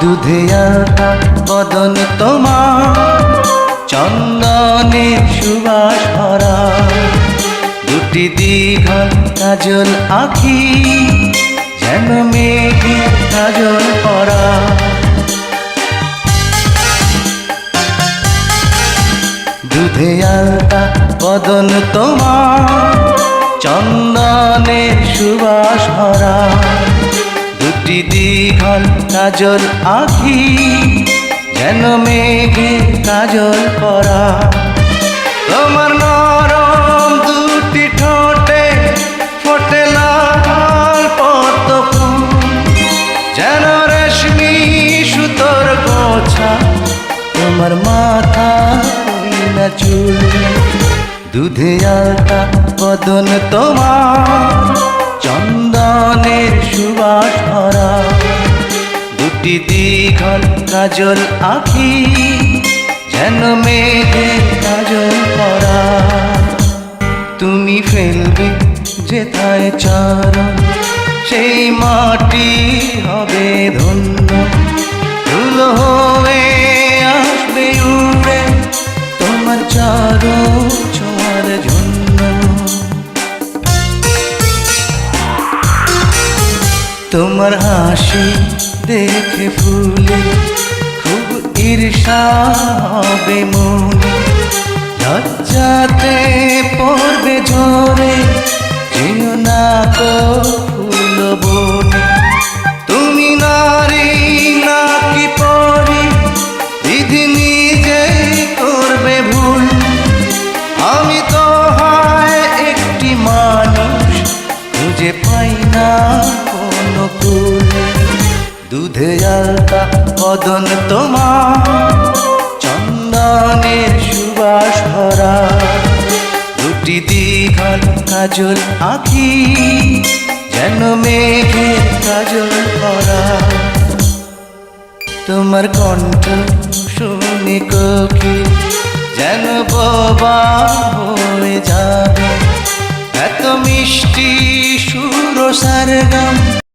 দুধে আটা, বদন তোমার চন্দনের সুবাস ভরা। দুটি দীঘল কাজল আখি যেন মেঘে কাজল পরা দুধে আলতা বদন তোমার চন্দনের সুবাস ভরা। দীঘল কাজল আখি যেন মেঘে কাজল পরা তোমার নরম দুটি ঠোঁটে ফোটে লাল পদ্ম যেন রেশমি সুতোর গোছা তোমার মাথা চুল। দুধে আলতা বদন তোমার দুটি দীঘল কাজল আঁকি, যেন মেঘে কাজল করা। তুমি ফেলবে যেথায় চারণ, সেই মাটি হবে ধন্য। ধুলো তোমার হাসি দেখে ফুলে খুব ঈর্ষা হবে মনে। লজ্জাতে পড়বে ঝরে যেও না কো ফুল বনে। তুমি নারী, নাকি পরে, বিধি নিজে করবে ভুল। আমি তো হয় একটি মানুষ, খুঁজে পাই না। কুল দুধে আলতা বদন তোমার। চন্দনের সুবাস ভরা। দুটি দীঘল কাজল আখি যেন মেঘে কাজল ভরা। তোমার কণ্ঠ শুনে কোকি যেন বোবা হয়ে যাবে। এত মিষ্টি সুর সারগাম